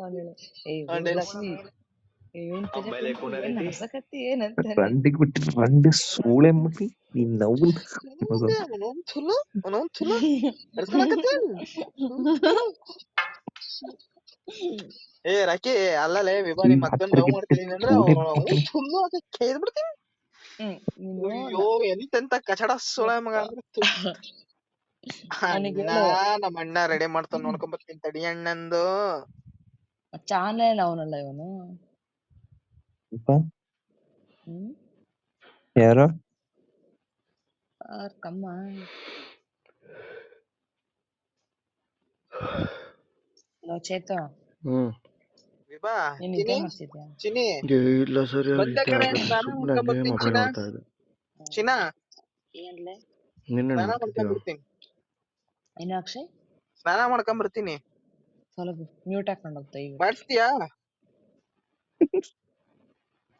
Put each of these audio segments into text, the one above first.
ಅವಳು ಏ dialogue ಊರ್ವಶಿ ಏ ರಾಕಿ ಅಲ್ಲಲೇ ವಿಭಾ ನಿಮ್ ಅಕ್ಕನ್ ಲವ್ ಮಾಡ್ತೀನಿ ಅಂದ್ರೆ ಅವ್ನು ಅದಕ್ಕೆ ಕೇಳ್ ಬಿಡ್ತೀನಿ. ಅಯ್ಯೋ ಎಂತೆಂತ ಕಚಡ ಸುಳ ಮಗ. ನಮ್ಮ ಅಣ್ಣ ರೆಡಿ ಮಾಡ್ತಾನ ನೋಡ್ಕೊಂಡ್ ಬರ್ತೀನಿ ತಡಿ ಅಣ್ಣಂದು. ಚಾನೆಲ್ ಅವನಲ್ಲ ಇವನು ಯಾರೋ ಅವ್ರ ತಮ್ಮ ಹಲೋ ಚೇತು ಹ್ಮ್ ವಿಭಾ ನೀನ್ ಚಿನಿ ಮಾಡ್ತಿದ್ಯಾ ಇಲ್ಲ ಸರಿ ಬಂದ ಕಡೆ ಸ್ನಾನ ಸುಮ್ಮನೆ ಮಾಡ್ಕೊಂಡ್ ಬರ್ತೀನಿ ಮೊಬೈಲ್ ಚಿನ್ನ ನೋಡ್ತಾ ಇದ್ದೆ ಚಿನ್ನ ಏನ್ಲೆ ನಿನ್ನೆ ಸ್ನಾನ ನೋಡ್ತಿದ್ಯೋ ಮಾಡ್ಕೊಂಡ್ ಬರ್ತೀನಿ ಏನು ಅಕ್ಷಯ್ ಸ್ನಾನ ಮಾಡ್ಕೊಂಡ್ ಬರ್ತೀನಿ ಸ್ವಲ್ಪ ಮ್ಯೂಟ್ ಹಾಕೊಂಡು ಹೋಗ್ತಾ ಈಗ ಮಾಡಿಸ್ತೀಯಾ?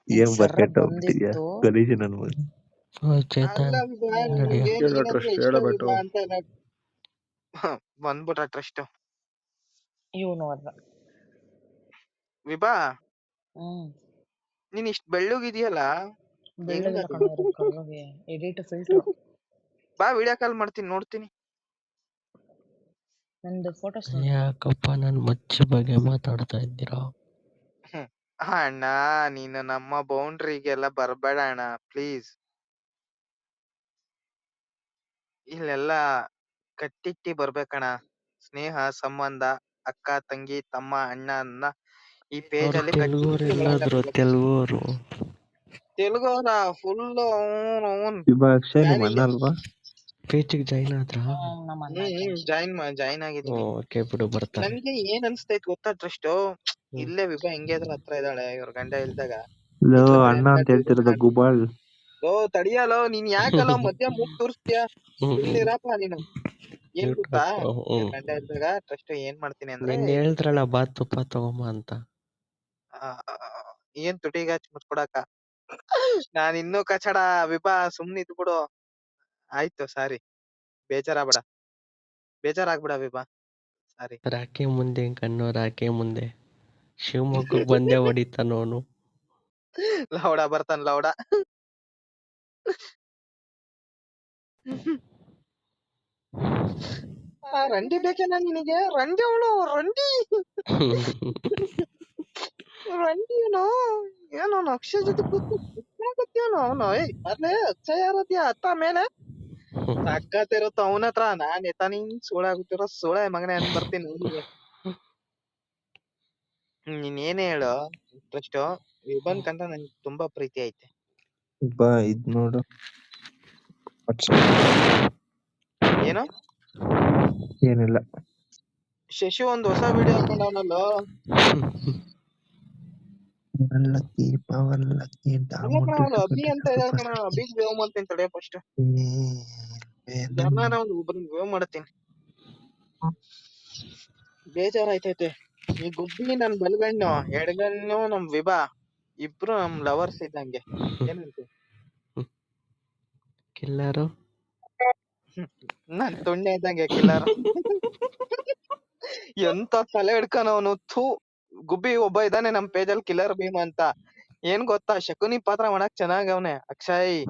ಏನ್ ಸರ ಬರ್ಕೆಟ್ ಹೋಗ್ಬಿಟ್ಟಿದ್ಯಾ? ಬಂದಿತ್ತು? ಅಲ್ಲ ಚೇತನ್ ವಿಭಾ ನಡಿ. ನಿನಗೆ ಹೇಳು ನೀನಂದ್ರೆ trust, ಇಷ್ಟ ಹೇಳು ಅಂತ ನಾ- ಹ, ಬಂದ್ಬಿಟ್ಟ ಟ್ರಸ್ಟ್ ಇವನು ಅದ. ವಿಭಾ ಹ್ಮ್. ನೀನ್ ಇಷ್ಟ್ ಬೆಳ್ಳಗಿದ್ಯಲ್ಲ? ಬೆಳ್ಳಗಿಲ್ಲ ಹೆಂಗದು? ಕಣವ್ರು ಕರ್ರಗೆ ಎಡಿಟ್ ಫಿಲ್ಟರ್ ಬಾ ವಿಡಿಯೋ ಕಾಲ್ ಮಾಡ್ತೀನಿ ನೋಡ್ತೀನಿ. ನಂದು ಫೋಟೋಸ್ ಯಾಕಪ್ಪ ನನ್ ಮಚ್ಚ ಬಗ್ಗೆ ಮಾತಾಡ್ತಾ ಇದ್ದೀರಾ? ಅಣ್ಣ ನೀನು ನಮ್ಮ ಬೌಂಡ್ರಿಗೆಲ್ಲ ಬರಬೇಡ ಅಣ್ಣ ಪ್ಲೀಸ್ ಇಲ್ಲೆಲ್ಲ ಕಟ್ಟಿಟ್ಟಿ ಬರ್ಬೇಕಣ್ಣ. ಸ್ನೇಹ ಸಂಬಂಧ ಅಕ್ಕ ತಂಗಿ ತಮ್ಮ ಅಣ್ಣ ಅನ್ನ ಈ ಪೇಜ್ ಅವ್ರು ಅಲ್ಲಿ ತೆಲುಗುವ್ರು ಅವ್ರ ಎಲ್ಲಾದ್ರು ಒಳಗಡೆ ತೆಲುಗುವ್ರು ತೆಲುಗು ಫುಲ್ ಅವನ್ ಅವನ್ ಇವಾಗ ಅಕ್ಷಯ್ ನಿಮ್ ಅಣ್ಣ ಅಲ್ವಾ? ಪೇಜಿಗೆ ಜಾಯ್ನ್ ಆದ್ರ? ನಮ್ಮ ಅಣ್ಣ ಹ್ಮ್ ಜಾಯಿನ್ ಜಾಯಿನ್ ಆಗಿದ್ವಿ ಓಕೆ ಬಿಡು ಬರ್ತಾರೆ. ನನ್ಗೆ ಏನ್ ಅನ್ಸ್ತೈತ್ ಗೊತ್ತಾ ಟ್ರಸ್ಟ್ ಇಲ್ಲೇ ವಿಭಾ ಹೆಂಗೆ ಅದ್ರ ಹತ್ರ ಇದ್ದಾಳೆ ಇವ್ರ ಗಂಡ ಇಲ್ದಾಗ? ಲೋ ಅಣ್ಣ ಅಂತ ಹೇಳ್ತಿರೋದು ಗುಬಾಳ್ ಓ ತಡಿಯಲೋ ನೀನ್ ಯಾಕಲ್ಲ ಮಧ್ಯ ಮುಗ್ ತೋರಿಸ್ತೀಯ? ಇಲ್ಲಿರಪ್ಪ ನೀನು. ಏನ್ ಗೊತ್ತಾ ಇವ್ರ್ ಗಂಡ ಇಲ್ದಾಗ ಟ್ರಸ್ಟ್ ಏನ್ ಮಾಡ್ತೀನಿ ಅಂದ್ರೆ ನಿನ್ನೆ ಹೇಳಿದ್ರಲ್ಲ ಬಾ ತುಪ್ಪ ತಗೊಂಬ ಅಂತ. ಆ, ಏನ್ ತುಟಿಗೆ ಹಚ್ಚಿ ಮುಚ್ಕೊಡಕ ನಾನ್ ಇನ್ನೂ ಕಚಡ ವಿಭಾ ಸುಮ್ನಿದ್ ಬಿಡು ಆಯ್ತು ಸಾರಿ. ಬೇಜಾರಾಗ್ಬೇಡ. ಬೇಜಾರಾಗ್ಬೇಡ ವಿಭಾ ಸಾರಿ. ರಾಕೆ ಮುಂದೆ ಕಣ್ಣು ರಾಕೆ ಮುಂದೆ. ಶಿವಮೊಗ್ಗಕ್ಕೆ ಬಂದೇ ಹೊಡಿತಾನವನು ಲೌಡ ಬರ್ತಾನ ಲೌಡ. ಆ, ರಂಡಿ ಬೇಕೇನ ನಿನಗೆ? ರಂಡಿ ಅವಳು ರಂಡಿ. ರಂಡಿ ಏನೋ ಏನೋ ಅಕ್ಷಯ ಜೊತೆ ಕೂತ್ಕೊಂಡ್ಯವನು ಅವನು ಏಯ್ ಬರ್ಲೇ ಅಕ್ಷಯ ಯಾರದ್ಯಾ? ಅತ್ತ ಮೇಲೆ. ಸಕ್ಕತ್ತಿರುತ್ತ ಅವನ ಹತ್ರ. ನಾನ್ ಎತ್ತಾನಿ ಸೋಳ ಸೋಳಾಗುತ್ತಿರೋ ಸೋಳ ಮಗನೇ ಅಂತ ಬರ್ತೀನಿ ಊರಿಗೆ ನೀನ್ ಏನೇ ಹೇಳು. ಇಂಟ್ರೆಸ್ಟ್ ವಿಭನ್ ಕಂಡ ನನ್ಗೆ ತುಂಬಾ ಪ್ರೀತಿ ಐತೆ. ಬಾ ಇದ್ ನೋಡು. ಏನು? ಏನಿಲ್ಲ. ಶಶಿ ಒಂದ್ ಹೊಸ ವಿಡಿಯೋ ಹಾಕೊಂಡವನಲ್ಲೋ ಪವರ್ಲಕ್ಕಿ ಪವರ್ಲಕ್ಕಿ ಅವನು ಅಭಿ ಅಂತ ಇದಾರೆ ಕಣ ಅಭಿಗ್ ವೇವ್ ಮಾಡ್ತೀನಿ ತಡೆ ಫಸ್ಟ್ ಯಾರನ್ನ ಒಂದ್ ಒಬ್ಬರಿಗೆ ವೇವ್ ಮಾಡ್ತೀನಿ. ಬೇಜಾರಾಯ್ತೈತೆ. ಈ ಗುಬ್ಬಿ ನನ್ ಬಲಗಣ್ಣು ಎಡಗಣ್ಣು ನಮ್ ವಿಭಾ ಇಬ್ರು ನಮ್ ಲವರ್ಸ್ ಇದ್ದಂಗೆ. ಏನಂತೆ? ಕಿಲ್ಲರು? ನನ್ ತೊಂಡೆ ಇದ್ದಂಗೆ ಕಿಲ್ಲರ್. ಎಂತ ತಲೆ ಹಿಡ್ಕನವನು ಥೂ. ಗುಬ್ಬಿ ಒಬ್ಬ ಇದಾನೆ ನಮ್ ಅಲ್ಲಿ ಕಿಲ್ಲರ್ ಭೀಮ್ ಅಂತ. ಏನ್ ಗೊತ್ತಾ? ಶಕುನಿ ಪಾತ್ರ ಮಾಡಕ್ ಚೆನ್ನಾಗ್ ಅವನೇ ಅಕ್ಷಯ್.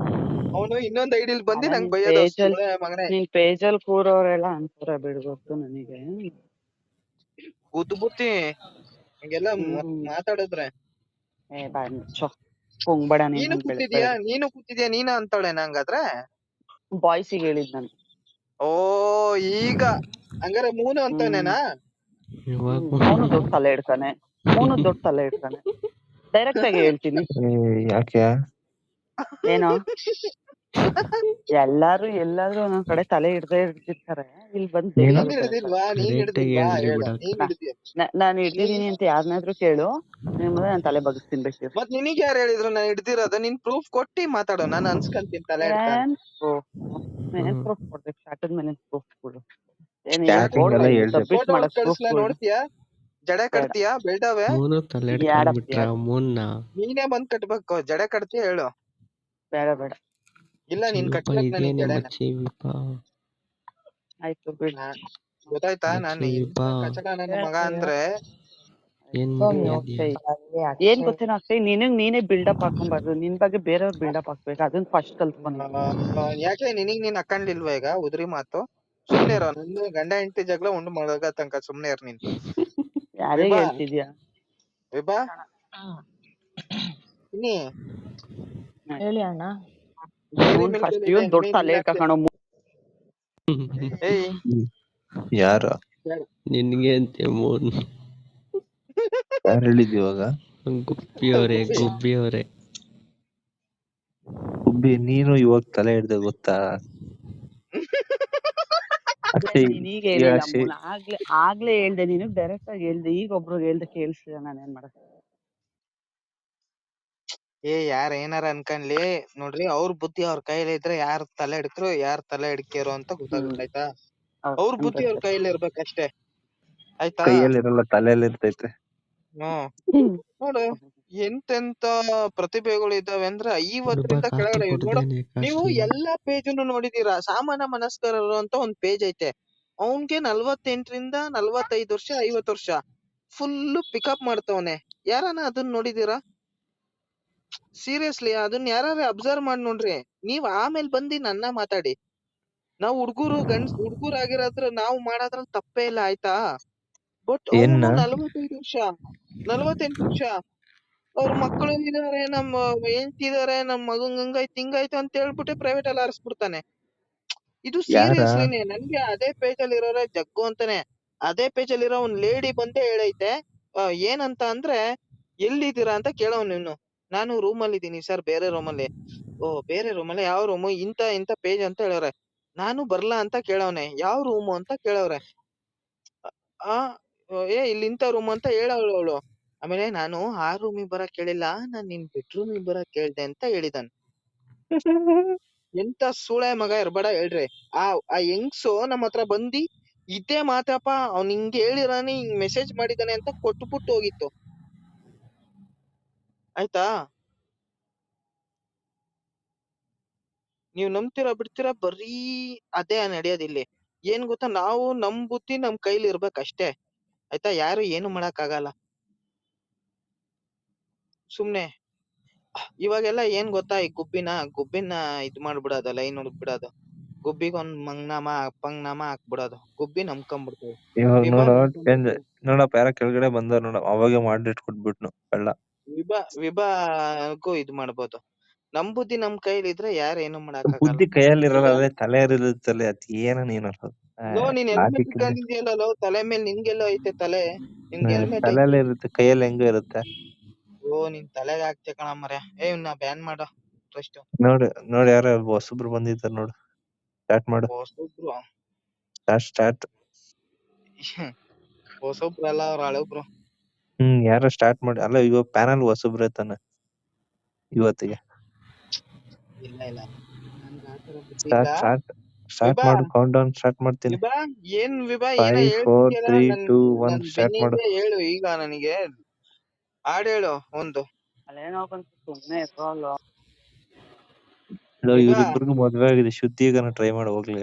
ಅವನು ಇನ್ನೊಂದ್ ಐಡಿಲ್ ಬಂದಿ ಅಲ್ಲ ನಂಗ್ ಬೈಯೋದು. page ಅಲ್- ಮಗನೇ. ನಿನ್ ಪೇಜಲ್ ಕೂರೋರೆಲ್ಲ ಅಂತಾರ ಬಿಡ್ಬೇಕು ನನಗೆ. ಉದ್ಬುತ್ತಿ ಹಂಗೆಲ್ಲ ಮ- ಹ್ಮ್. ಮಾತಾಡಿದ್ರೆ. ಏ ಬಾ ನೀನು ನೀನು ಕೂತಿದ್ಯಾ? ನೀನು ಕೂತಿದ್ಯಾ? ನೀನ ಅಂತಾಳೆ ನಂಗಾದ್ರೆ? ಬಾಯ್ಸಿಗೆ ಹೇಳಿದ್ ನಾನು. ಓ ಈಗ. ಹಂಗಾರೆ ಮೂನು ಅಂತವನೇನಾ? ಇವಾಗ ಅವನು ದೊಡ್ಡ ತಲೆ ಇಡ್ತಾನೆ. ಅವನು ದೊಡ್ಡ ತಲೆ ಇಡ್ತಾನೆ. ಡೈರೆಕ್ಟ್ ಆಗಿ ಹೇಳ್ತೀನಿ. ಯಾಕೆ? ಏನೋ? ಎಲ್ಲಾರು ಎಲ್ಲಾದ್ರೂ ಒಂದೊಂದ್ ಕಡೆ ತಲೆ ಹಿಡ್ದೇ ಹಿಡ್ದಿರ್ತಾರೆ ಇಲ್ಲಿ ಬಂದ್ ನೀನು? ನೀನ್ ಹಿಡ್ದಿಲ್ವಾ ನೀನ್ Correct ಆಗಿ ಹಿಡ್ದಿಲ್ವಾ ಹೇಳ್ದೆ ಹೇಳು. ಬಿಡು. ನೀನ್ ಹಿಡ್ದಿಯ ನ- ನಾನ್ ಹಿಡ್ದಿದೀನಿ ಅಂತ ಯಾರನ್ನಾದ್ರೂ ಕೇಳು. ನಿಮ್ ಮುಂದೆ ನಾನ್ ತಲೆ ಬಗ್ಸ್ತೀನಿ ಬೇಕಿದ್ರೆ ಮತ್ ನಿನಗ್ ಯಾರು ಹೇಳಿದ್ರು ನಾನು ಹಿಡ್ದಿರೋದು? ನೀನ್ ಪ್ರೂಫ್ ಕೊಟ್ಟಿ ಮಾತಾಡು. ನಾನು ಅನ್ಸ್ಕಂತೀನಿ ತಲೆ ಹಿಡ್ಕೊಂಡು ಏನ್ proof? ಏನ್ ಪ್ರೂಫ್ ಕೊಡ್ಬೇಕು. ಸ್ಟಾರ್ಟ್ ಮೇಲೆ ಪ್ರೂಫ್ ಕೊಡು. ಏನ್ Starting ಎಲ್ಲ ಹೇಳ್ದೆ. ಸಬ್ಮಿಟ್ ಫೋಟೋ ಮಾಡಕ್ ಪ್ರೂಫ್ ಕಳಿಸ್ಲಾ ನೋಡ್ತೀಯಾ? ಜಡೆ ಕಟ್ತೀಯಾ? ಬೆಳ್ದವೆ ಮೂನು ತಲೆ ಯಾಡಪ್ಪ, ಹಿಡ್ಕೊಂಡ್ಬಿಟ್ರ ಯಾಡ್- ನೀನೇ ಬಂದ್ ಕಟ್ಬೇಕು. ಜಡೆ ಕಟ್ತೀಯ ಹೇಳು. ಬೇಡ ಬೇಡ. ಇಲ್ಲ ನೀನ್ ಶಿವಪ್ಪ ಕಟ್ಬೇಕು ನನಗ್ ಇದೇನೆ ಜಡೆನ. ಮಚ್ಚಿ ವಿಪ ಆಯ್ತು ಬಿಡ್. ನಾ- ಗೊತ್ತಾಯ್ತಾ? ನಾನ್ ಮಚ್ಚಿ ಇಂಥ ಕಚಡ ನನ್ನ ಮಗ ಅಂದ್ರೆ? ಏನ್ ಅಕ್ಷಯ್ ಗೊತ್ತೇನೋ ಅಕ್ಷಯ್ ನಿನಗ್ ನೀನೇ ಬಿಲ್ಡಪ್ ಹಾಕೊಂಬಾರ್ದು. ನಿನ್ ಬಗ್ಗೆ ಬೇರೆಯವ್ರ್ ಬಿಲ್ಡಪ್ ಹಾಕ್ಬೇಕು. ಅದನ್ ಫಸ್ಟ್ ಕಲ್ತ್ಕೊಂಡ್. ಆ, ಯಾಕೆ ನಿನಗ್ ನೀನ್ ಹಾಕೊಂಡಿಲ್ವಾ ಈಗ? ಉದ್ರಿ ಮಾತು. ಸುಮ್ನೆ ಇರೋ ನಂದು ಗಂಡ ಹೆಂಡತಿ ಜಗಳ ಉಂಡು ಮಾಡಾಗ ತನಕ ಸುಮ್ನೆ ಇರ್ ನೀನ್. ಯಾರಿಗ್ ವಿಭಾ? ಹೇಳ್ತಿದ್ಯಾ? ವಿಭಾ? ಇನ್ನಿ? ಹೇಳಿ ಅಣ್ಣ. ಫಸ್ಟ್ ಅಲ್ಲಿ ಇವನ್ ದೊಡ್ಡ ತಲೆ ಹಾಕ್ತಿ- ಕಣೋ ಏಯ್. ಯಾರ? ನಿನ್ಗೆ ಅಂತೆ ಮೋನ್ ಯಾರು ಹೇಳಿದ್ ಇವಾಗ? ಗುಬ್ಬಿ ಅವ್ರೆ ಗುಬ್ಬಿ ಅವ್ರೆ ಗುಬ್ಬಿ ನೀನು ಇವಾಗ ತಲೆ ಹಿಡ್ದೆ ಗೊತ್ತಾ? ಅಷ್ಟೇ ನೀನೀಗ ಈಗ ಹೇಳಿಲ್ಲ ಅಷ್ಟೇ ಮೂಲ ಆಗ್ಲೇ ಆಗ್ಲೇ ಹೇಳ್ದೆ ನೀನು ಡೈರೆಕ್ಟ್ ಆಗಿ ಹೇಳ್ದೆ ಈಗ ಒಬ್ರು ಹೇಳ್ದೆ ಕೇಳಿಸ್ಲಿಲ್ಲ ನಾನು ಏನ್ ಮಾಡಕ್ ಏ ಯಾರ್ ಏನಾರ ಅನ್ಕನ್ಲಿ ನೋಡ್ರಿ ಅವ್ರ ಬುದ್ಧಿ ಅವ್ರ ಕೈಲಿ ಇದ್ರೆ ಯಾರ್ ತಲೆ ಹಿಡ್ಕರು ಯಾರ್ ತಲೆ ಹಿಡ್ಕ್ಯಾರೋ ಅಂತ ಗೊತ್ತಾಗುತ್ತೆ ಆಯ್ತಾ? ಹೌದು, ಅವ್ರ ಬುದ್ಧಿ ಅವ್ರ ಕೈಯಲ್ಲಿ ಕೈಲಿ ಇರ್ಬೇಕಷ್ಟೇ ಆಯ್ತಾ? ಕೈಯಲ್ಲಿರಲ್ಲ ತಲೆಯಲ್ಲಿ ಇರ್ತೈತೆ ಹ್ಮ್. ನೋಡು. ಎಂತೆಂತ ಪ್ರತಿಭೆಗಳು ಇದಾವೆ ಅಂದ್ರೆ ಐವತ್ತರಿಂದ ಕೆಳಗಡೆ ಇವ್ ನೋಡು ಕುಡ್ದೇನೆ ನೀವು ಎಲ್ಲಾ ಪೇಜನ್ನು ನೋಡಿದೀರಾ ಸಾಮಾನ್ಯ ಮನಸ್ಕರರು ಅಂತ ಒಂದ್ ಪೇಜ್ ಐತೆ. ಅವನ್ಗೆ ನಲ್ವತ್ತೆಂಟರಿಂದ ನಲ್ವತ್ತೈದು ವರ್ಷ ಐವತ್ ವರ್ಷ. ಫುಲ್ ಪಿಕಪ್ ಮಾಡ್ತವನೆ. ಯಾರನ ಅದನ್ನ ನೋಡಿದೀರಾ ಸೀರಿಯಸ್ಲಿ ಅದನ್ನ ಯಾರು ಅಬ್ಸರ್ವ್ ಮಾಡಿ ನೋಡ್ರಿ. ನೀವ್ ಆಮೇಲೆ ಬಂದಿ ನನ್ನ ಮಾತಾಡಿ. ನಾವು ಹುಡುಗರು ಗಂಡ್ಸ್ ಹುಡುಗರು ಆಗಿರೋದ್ರ ನಾವು ಮಾಡೋದ್ರಲ್ಲಿ ತಪ್ಪೇ ಇಲ್ಲ ಆಯ್ತಾ? ಬಟ್ ಏನ್ನ? ಅವನು ನಲ್ವತ್ತೈದು ವರ್ಷ ನಲ್ವತ್ತೆಂಟು ವರ್ಷ. ಅವ್ರ ಮಕ್ಕಳು ಇದಾರೆ ನಮ್ಮ ಹೆಂಡತಿ ಇದಾರೆ ನಮ್ಮ ಮಗಂಗ್ ಹಂಗಾಯ್ತು ಹಿಂಗಾಯ್ತು ಅಂತ ಹೇಳ್ಬಿಟ್ಟು ಪ್ರೈವೇಟ್ ಅಲ್ಲಿ ಆರಿಸ್ಬಿಡ್ತಾನೆ. ಇದು ಯಾರ? ಸೀರಿಯಸ್ಲಿನೇ ನನ್ಗೆ ಅದೇ ಪೇಜ್ ಅಲ್ಲಿ ಇರೋರೆ ಜಗ್ಗು ಅಂತಾನೆ. ಅದೇ ಪೇಜ್ ಅಲ್ಲಿ ಇರೋ ಒಂದ್ ಲೇಡಿ ಬಂದೇ ಹೇಳೈತೆ ಆ, ಏನಂತ ಅಂದ್ರೆ ಎಲ್ಲಿದ್ದೀರಾ ಅಂತ ಕೇಳೋ ನೀನು. ನಾನು ರೂಮ್ ಅಲ್ಲಿ ಇದೀನಿ ಸರ್ ಬೇರೆ ರೂಮ್ ಅಲ್ಲಿ. ಓ ಬೇರೆ ರೂಮ್ ಅಲ್ಲಿ? ಯಾವ ರೂಮ್ ಇಂತ ಇಂತ ಪೇಜ್ ಅಂತ ಹೇಳವ್ರೆ. ನಾನು ಬರ್ಲಾ ಅಂತ ಕೇಳವ್ನೆ. ಯಾವ ರೂಮು ಅಂತ ಕೇಳವ್ರೆ? ಆ ಏ ಇಲ್ಲಿ ಇಂತ ರೂಮ್ ಅಂತ ಹೇಳವ್ಳು ಅವಳು. ಆಮೇಲೆ ನಾನು, ಆ ರೂಮಿಗೆ ಬರಕ್ ಕೇಳಿಲ್ಲ ನಾನ್ ನಿನ್ ಬೆಡ್ರೂಮಿಗೆ ಬರಕ್ ಕೇಳ್ದೆ ಅಂತ ಹೇಳಿದಾನೆ. ಎಂತ ಸೂಳೆ ಮಗ ಇರ್ಬೇಡ ಹೇಳ್ರಿ. ಆ ಆ ಹೆಂಗ್ಸು ನಮ್ಮ ಹತ್ರ ಬಂದಿ ಇದೇ ಮಾತಪ್ಪ ಅವ್ನ್ ಹಿಂಗ್ ಹೇಳಿರಾನೆ ಹಿಂಗ್ ಮೆಸೇಜ್ ಮಾಡಿದಾನೆ ಅಂತ ಕೊಟ್ಬಿಟ್ಟು ಹೋಗಿತ್ತು. ಆಯ್ತಾ? ನೀವ್ ನಂಬ್ತೀರಾ ಬಿಡ್ತೀರಾ? ಬರೀ ಅದೇ ನಡೆಯೋದಿಲ್ಲಿ ಏನ್ ಗೊತ್ತಾ, ನಾವು ನಮ್ ಬುದ್ಧಿ ನಮ್ ಕೈಲಿ ಇರ್ಬೇಕಷ್ಟೇ. ಆಯ್ತಾ? ಯಾರು ಏನು ಮಾಡಕ್ ಆಗಲ್ಲ ಸುಮ್ನೆ. ಇವಾಗೆಲ್ಲ ಏನ್ ಗೊತ್ತಾ ಈ ಗುಬ್ಬಿನ? ಗುಬ್ಬಿನ ಇದ್ ಮಾಡ್ಬಿಡೋದು ಲೈನ್ ಹುಡುಕ್ಬಿಡೋದು. ಗುಬ್ಬಿಗ್ ಒಂದ್ ಮಂಗ್ನಾಮ ಪಂಗ್ನಾಮ ಹಾಕ್ಬಿಡೋದು. ಗುಬ್ಬಿ ನಂಬ್ಕೊಂಡ್ಬಿಡ್ತೇವೆ ಇವಾಗ ನೋಡು ನೋಡಪ್ಪ ಯಾರ ಕೆಳಗಡೆ ಬಂದಾರ ನೋಡ ಅವಾಗೆ ಮಾಡಿಟ್ ಕೊಟ್ಬಿಟ್ನು ಅಲ್ಲ ವಿಭಾ ವಿಭಾಗೂ ಇದ್ ಮಾಡ್ಬೋದು. ನಮ್ ಬುದ್ಧಿ ನಮ್ ಕೈಲಿ ಇದ್ರೆ ಯಾರು ಏನು ಮಾಡಕ್ ಬುದ್ಧಿ ಕೈಯಲ್ಲಿ ಇರಲ್ಲ ಅದೇ ತಲೆ ಇರುತ್ತೆ ಅದ್ ಏನ ನೀನ್ ಅನ್ನೋದು ಲೋ ನೀನ್ ಹೆಲ್ಮೆಟ್ ಲಾಜಿಕ್ ಇದೆ ಇಟ್ಕೊಂಡಿದ್ಯಲ್ಲ ಲೋ ತಲೆ ಮೇಲೆ ನಿನ್ಗೆಲ್ಲ ಐತೆ ತಲೆ. ನಿನ್ಗೆ ಹೆಲ್ಮೆಟ್ ತಲೆಯಲ್ಲಿ ಇರುತ್ತೆ ಕೈಯಲ್ಲಿ ಹೆಂಗ ಇರುತ್ತೆ. ಓ ನಿನ್ ತಲೆಗೆ ಹಾಕ್ತಿಯ ಕಣ ಮಾರಾಯ ಏ ಇವ್ನ ಬ್ಯಾನ್ ಮಾಡು ಫಸ್ಟ್ ನೋಡಿ ನೋಡಿ ಯಾರ ಹೊಸಬ್ರು ಬಂದಿದ್ದಾರೆ ನೋಡು. ಸ್ಟಾರ್ಟ್ ಮಾಡು. ಹೊಸಬ್ರು? ಸ್ಟಾರ್ಟ್ ಸ್ಟಾರ್ಟ್ ಹೊಸಬ್ರು ಅಲ್ಲ ಅವ್ರ ಹಳಬ್ರು. ಹ್ಮ್ ಯಾರೋ ಸ್ಟಾರ್ಟ್ ಮಾಡಿ. ಅಲ್ಲ ಇವಾಗ ಪ್ಯಾನಲ್ ಹೊಸಬ್ರು ತಾನೆ ಇವತ್ತಿಗೆ. ಇಲ್ಲ ಇಲ್ಲ. ನನ್ಗೆ ಆತರ ಬುದ್ಧಿ ಸ್ಟಾರ್ಟ್ ಸ್ಟಾರ್ಟ್ ಸ್ಟಾರ್ಟ್ ವಿಭಾ ಮಾಡು ಕೌಂಟ್ ಡೌನ್ ಸ್ಟಾರ್ಟ್ ಮಾಡ್ತೀನಿ. ವಿಭಾ ಏನ್ ವಿಭಾ ಏನ ಫೈವ್ ಫೋರ್ ಹೇಳ್ತಿದ್ಯಲ್ಲ ತ್ರೀ ನನ್ ಟೂ ಒನ್ ನನ್ ಸ್ಟಾರ್ಟ್ ಮಾಡು ಬೆನ್ನಿಂದೆ ಹೇಳು ಈಗ ನನಗೆ. ಹಾಡ್ ಹೇಳು ಒಂದು. ಅಲ್ಲೇನೋ ಬಂತು ಸುಮ್ನೆ ಇರೋ ಲೋ ವಿಭಾ ಇವ್ರಿಬ್ರಿಗೂ ಮದ್ವೆ ಆಗಿದೆ. ಶುದ್ಧೀಕರಣ ಟ್ರೈ ಮಾಡಿ ಹೋಗ್ಲಿ.